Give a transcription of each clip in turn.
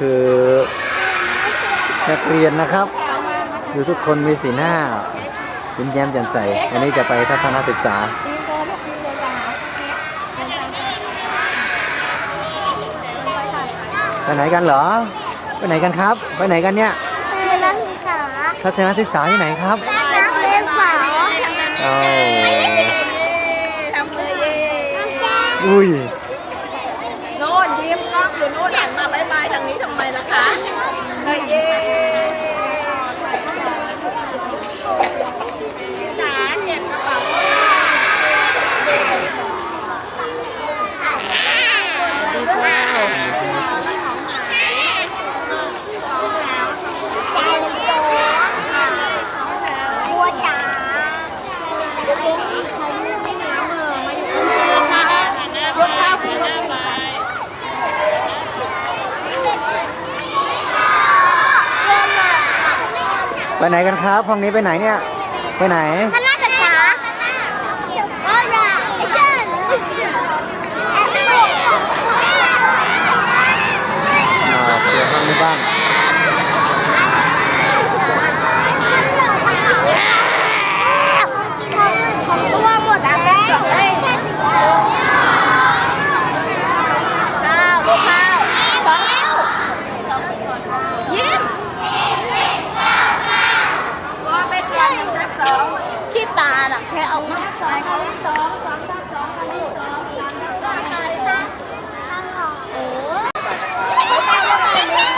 นี้คือนักเรียนนะครับดูทุกคนมีสีหน้ายิ้มแย้มแจ่มใสวันนี้จะไปทัศนศึกษา ไปไหนกันเหรอ ไปไหนกันครับ ไปไหนกันเนี่ยเป็นนักศึกษาทัศนศึกษาที่ไหนครับนักเรียนสาวเอาทำมือเย่ อุ้ย โน่นยิ้มกล้องอยู่โน่นหันมาบายบายทางนี้ทำไมล่ะคะเฮ้ยเย่จ๋าเก็บกระเป๋า บัวจ๋า ไปไหนกันครับห้องนี้ไปไหนเนี่ย ไปไหนคณะศึกษาก็ราไอ้เจ้าอ่าเปลี่ยนห้องนี้บ้างของตัวหมดแล้ว ข้าวลูกข้าวสองนิ้วยิ้มว่าไม่เกินหนึ่งทับสองขี้ตาน่ะแค่เอามาสองสองสองสองทับสองทับสองสามทับสองทับสองโอ้ ได้ด้วย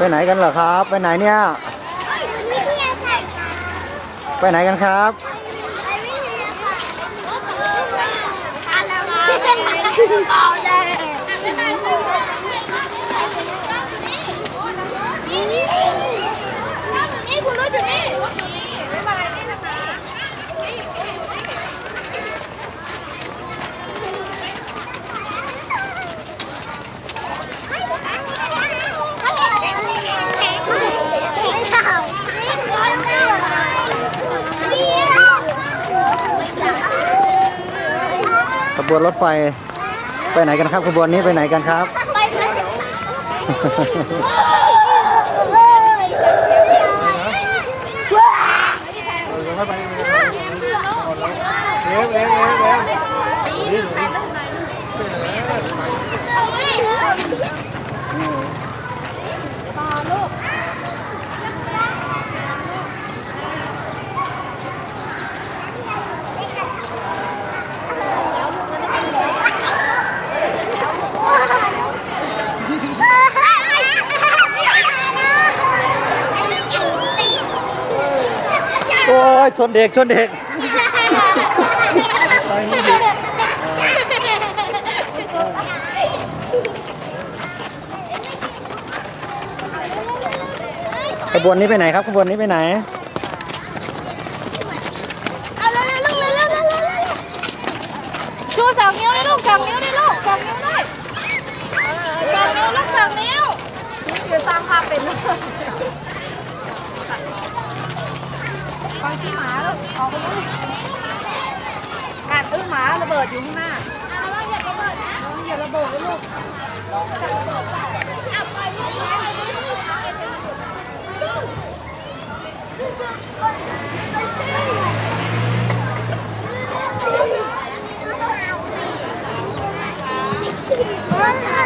ไปไหนกันเหรอครับ ไปไหนเนี่ยวิทยาศาสตร์ไปไหนกันครับ ไปวิทยาศาสตร์ทานแล้วเบาเลยนี่นี่นี่คุณรู้อยู่นี่ ข บวนรถไฟไปไหนกันครับขบวนนี้ไปไหนกันครับโอ้ย ชนเด็กชนเด็กขบวนนี้ไปไหนครับขบวนนี้ไปไหนเอาเร็วๆลูกเร็วๆเร็วๆเร็วๆชูสองนิ้วเลยลูกสองนิ้วเลยลูกสองนิ้วเลยสองนิ้วลูกสองนิ้วเดี๋ยวสร้างภาพเป็นลูก ฟังที่หมาลูกออกไปลูกกัดอื้อหมาระเบิดอยู่ข้างหน้าอย่าระเบิดนะอย่าระเบิดเลยลูกไป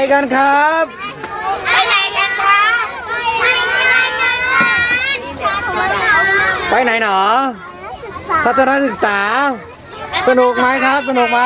ไหนกันครับ ไปไหนกันครับไปไหนกันครับไปไหนหนอทัศนศึกษา สนุกไหมครับ สนุกไหม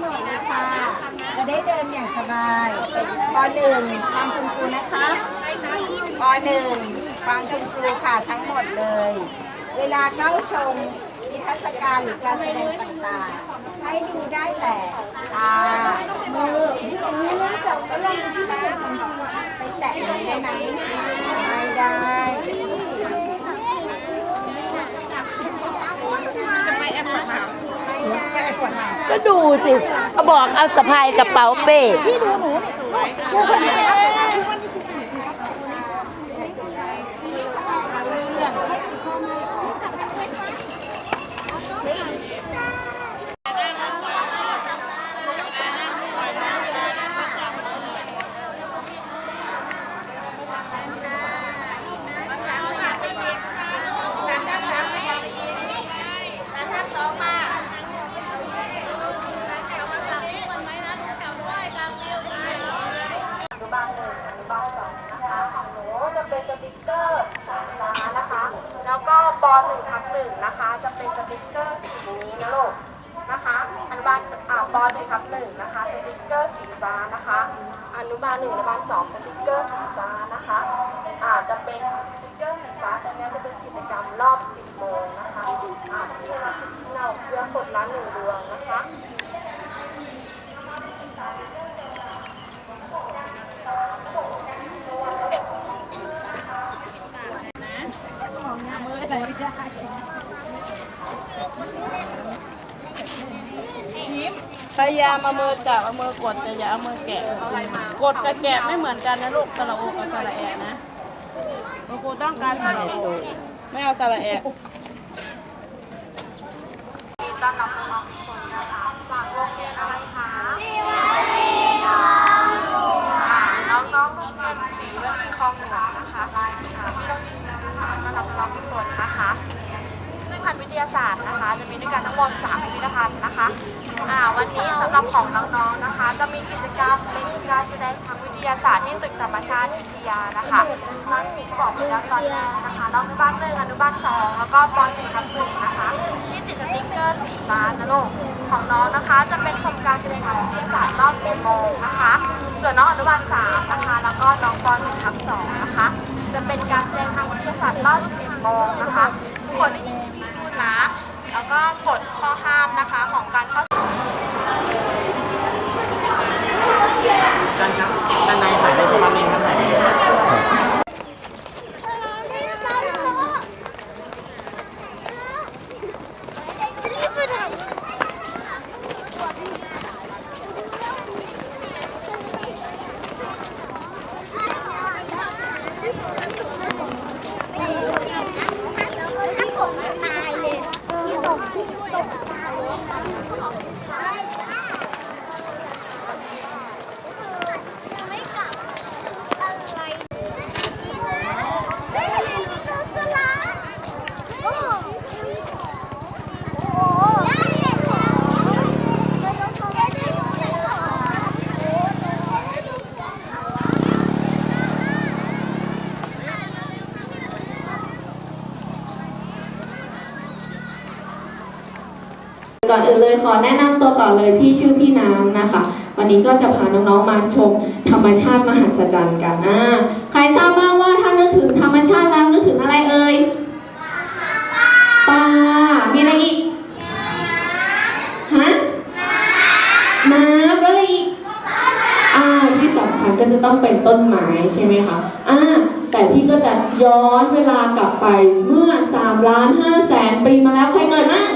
หมดนะคะ จะได้เดินอย่างสบายปหนึ่งฟังคุณครูนะคะปหนึ่งฟังคุณครูค่ะทั้งหมดเลย เวลาเข้าชมมีทัศการหรือการแสดงต่างๆ ให้ดูได้แต่ตามือมือจับก็ลองที่ได้ไปแตะได้ไหมไม่ได้ ก็ดูสิเขาบอกเอาสะพายกระเป๋าเป้จะเป็นสติกเกอร์สามล้านนะคะ แล้วก็ปหนึ่งทับหนึ่งนะคะ จะเป็นสติกเกอร์สีนี้นะลูกนะคะอนุบาลอ่าปหนึ่งทับหนึ่งนะคะสติกเกอร์สีฟ้านะคะ อนุบาลหนึ่งอนุบาลสองสติกเกอร์สีฟ้านะคะอ่าจะเป็นสติกเกอร์สีฟ้าตรงนี้ จะเป็นกิจกรอบ 10 โมงนะคะอ่าที่เราเราเสื้อกดละหนึ่งดวงนะคะพยายามเอามือจับเอามือกดแต่อย่าเอามือแกะกดกับแกะไม่เหมือนกันนะลูกสระโอกับสระแอะนะคุณครูต้องการสระโอ ไม่เอาสระแอะต้อนรับน้องๆทุกคนนะคะจากโรงเรียนอะไรคะน้องๆโรงเรียนศรีวลีคลองหลวงนะคะอ่าที่โรงเรีนะคะต้อนรับน้องๆทุกคนนะคะ ซึ่งพันวิทยาศาสตร์นะคะ จะมีด้วยกันทั้งหมด3พิพิธภัณฑ์นะคะอ่าวันนี้สำหรับของน้องๆนะคะ จะมีกิจกรรมเป็นการแสดงทางวิทยาศาสตร์ที่ตึกธรรมชาติวิทยานะคะทั้งที่บอกไปแล้วตอนแรก จะเป็นชมการแสดงทางวิทยาศาสตร์รอบ10โมงนะคะ ส่วนน้องอนุบาลสามนะคะ แล้วก็น้องปหนึ่งทับสองนะคะ จะเป็นการแสดงทางวิทยาศาสตร์รอบสิบโมงนะคะทุกคนได้ยินพูดนะ แล้วก็กฎข้อห้ามนะคะของการเข้า ด้านในถ่ายได้ประมาณนี้ครับถ่าย ถ้ากบตายเลยที่ตกที่ตกตายเลยยังไม่กลับอะไรเฮ้ยดูสลาโอ้โหได้เห็นเหรอเราต้องทำได้ด้วยเหรอ ก่ อนอื่นเลยขอแนะนำตัวก่อนเลยพี่ชื่อพี่น้ำนะคะ วันนี้ก็จะพาน้องๆมาชมธรรมชาติมหัศจรรย์กันอ่าใครทราบบ้างว่าถ้านึกถึงธรรมชาติแล้วนึกถึงอะไรเอ่ยปลามีอะไรอีกฮะน้ำแล้วอะไรอีกอ่าที่สำคัญก็จะต้องเป็นต้นไม้ใช่ไหมคะอ่าแต่พี่ก็จะย้อนเวลากลับไปเมื่อ3ล้าน5แสนปีมาแล้วใครเกิดบ้าง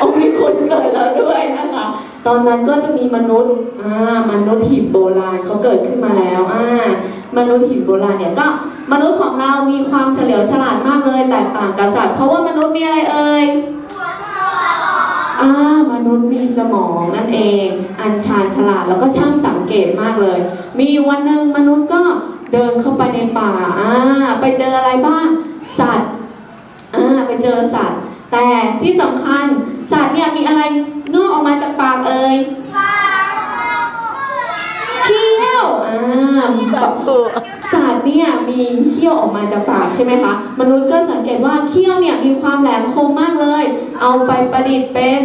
โอ้มีคนเกิดแล้วด้วยนะคะ ตอนนั้นก็จะมีมนุษย์อ่ามนุษย์หินโบราณเขาเกิดขึ้นมาแล้วอ่ามนุษย์หินโบราณเนี่ยก็มนุษย์ของเรามีความเฉลียวฉลาดมากเลยแตกต่างกับสัตว์เพราะว่ามนุษย์มีอะไรเอ่ยอ่ามนุษย์มีสมองนั่นเอง อันชาญฉลาดแล้วก็ช่างสังเกตมากเลย มีอยู่วันหนึ่งมนุษย์ก็เดินเข้าไปในป่าอ่าไปเจออะไรบ้างสัตว์อ่าไปเจอสัตว์ แต่ที่สำคัญ สัตว์เนี่ยมีอะไรงอกออกมาจากปากเอ่ยเขี้ยวอ่าสัตว์เนี่ยมีเขี้ยวออกมาจากปากใช่ไหมคะ มนุษย์ก็สังเกตว่าเขี้ยวเนี่ยมีความแหลมคมมากเลย เอาไปประดิษฐ์เป็น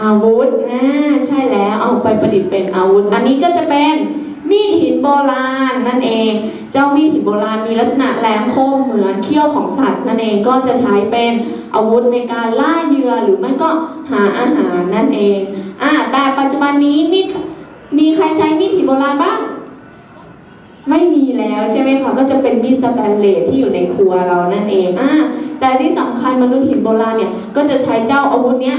อาวุธอ่าใช่แล้วเอาไปประดิษฐ์เป็นอาวุธ อันนี้ก็จะเป็น มีดหินโบราณนั่นเอง เจ้ามีดหินโบราณมีลักษณะแหลมคมเหมือนเขี้ยวของสัตว์นั่นเองก็จะใช้เป็นอาวุธในการล่าเหยื่อหรือไม่ก็หาอาหารนั่นเองอ่าแต่ปัจจุบันนี้มีดมีใครใช้มีดหินโบราณบ้างไม่มีแล้วใช่ไหมคะก็จะเป็นมีดสแตนเลสที่อยู่ในครัวเรานั่นเองอ่าแต่ที่สำคัญมนุษย์หินโบราณเนี่ยก็จะใช้เจ้าอาวุธเนี้ย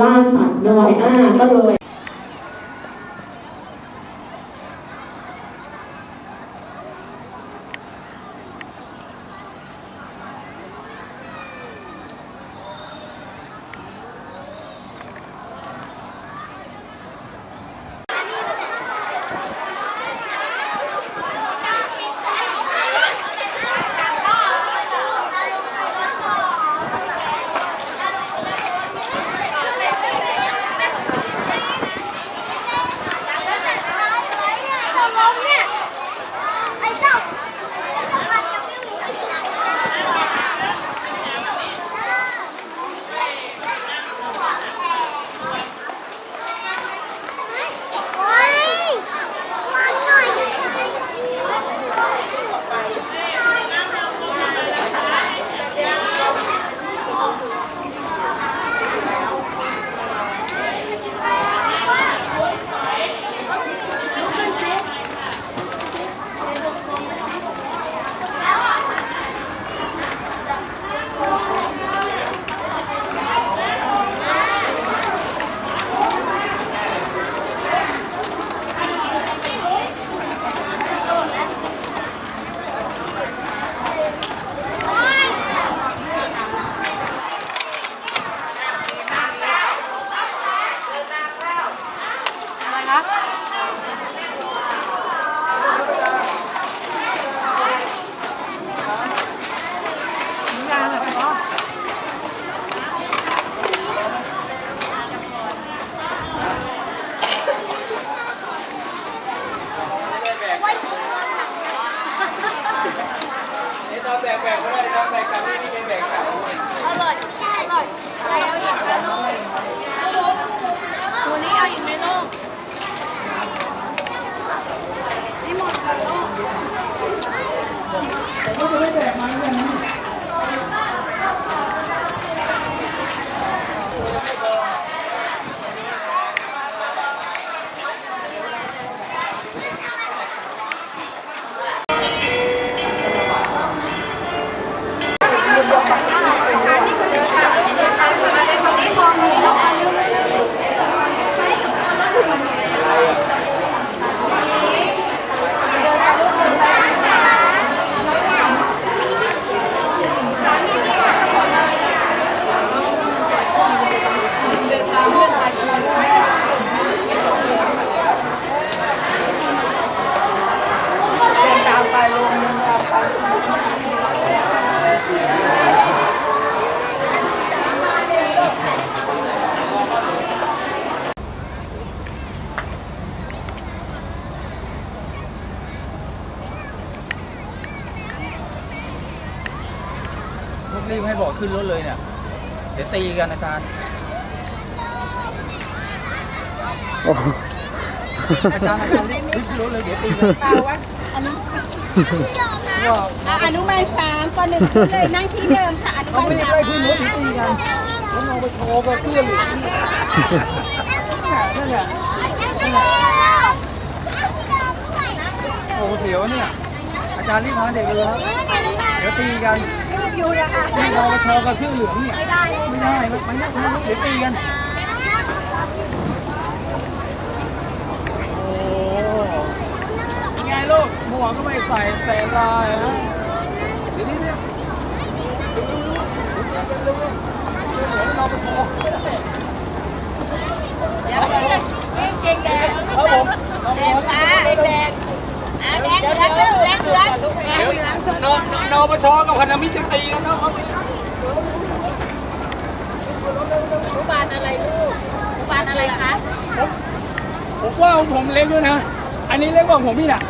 ล่าสัตว์ด้วยอ่าก็เลย ตีกันอาจารย์ โอ้โหอาจารย์อาจารย์รีบรีบขึ้นรถเลยเดี๋ยวตีกันเปล่าว่าอนุอะอนุบาลสามปหนึ่งขึ้นเลยนั่งที่เดิมค่ะอนุบาลสามขึ้นรถเดี๋ยวตีกันแล้วมองไปโชว์กับเสื้อเหลืองเนี่ยนั่นแหละโอ้โหเสียวเนี่ย อาจารย์รีบพาเด็กเลยครับเดี๋ยวตีกันอยู่นะคะที่เราไปโชว์กับเสื้อเหลืองเนี่ย ได้ไม่ได้มันไม่ได้เดี๋ยวตีกัน โอ้ยังไงลูกหมวกก็ไม่ใส่ใส่ลายฮะเดี๋ยวนี้เนี่ยเดี๋ยวดูดูเดี๋ยวดูเดี๋ยวเราไปโชว์ครับผมเราไปโชว์แดงเหลืองแดงเหลืองเดี๋ยวนอนอปชกับพันธมิตรจะตีกันเนาะเอา อุบานอะไรลูกอุบานอะไรคะผมว่าของผมเล็กด้วยนะ อันนี้เล็กกว่าผมพี่น่ะ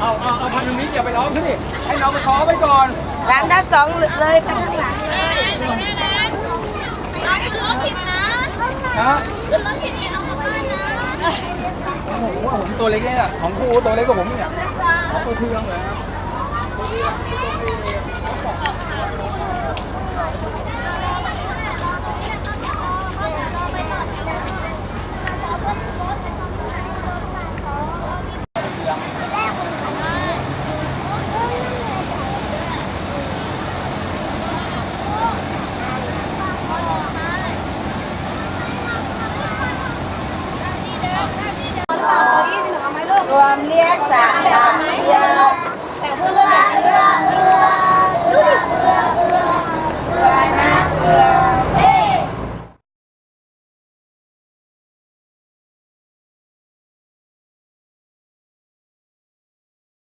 เอาเอาเอาพันธมิตรอย่าไปร้องขึ้นดิให้น้องไปขอไปก่อนสามด้านสองเลยค่ะนะขึ้นรถผิดเนี่ยเอากลับบ้านนะผมว่าผมตัวเล็กเนี่ยของครูตัวเล็กกว่าผมเนี่ยของครูเพื่องเลยครับ